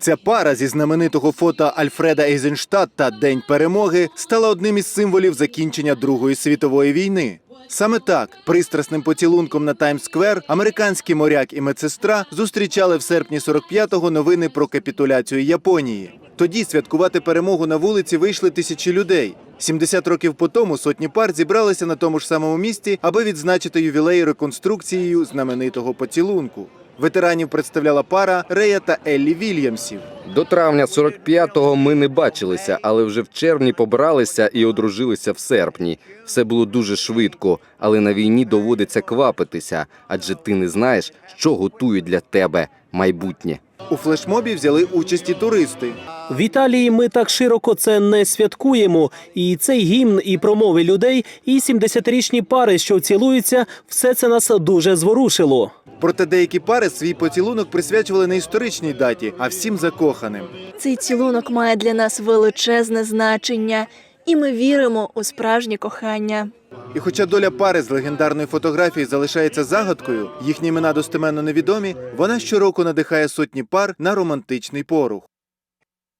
Ця пара зі знаменитого фото Альфреда Ейзенштадта День перемоги стала одним із символів закінчення Другої світової війни. Саме так, пристрасним поцілунком на Таймс-сквер, американський моряк і медсестра зустрічали в серпні 45-го новини про капітуляцію Японії. Тоді святкувати перемогу на вулиці вийшли тисячі людей. 70 років по тому сотні пар зібралися на тому ж самому місці, аби відзначити ювілей реконструкцією знаменитого поцілунку. Ветеранів представляла пара Рея та Еллі Вільямсів. До травня 45-го ми не бачилися, але вже в червні побралися і одружилися в серпні. Все було дуже швидко, але на війні доводиться квапитися, адже ти не знаєш, що готують для тебе майбутнє. У флешмобі взяли участь і туристи. В Італії ми так широко це не святкуємо. І цей гімн, і промови людей, і 70-річні пари, що цілуються, все це нас дуже зворушило. Проте деякі пари свій поцілунок присвячували не історичній даті, а всім закоханим. Цей цілунок має для нас величезне значення, і ми віримо у справжнє кохання. І хоча доля пари з легендарної фотографії залишається загадкою, їхні імена достеменно невідомі, вона щороку надихає сотні пар на романтичний порух.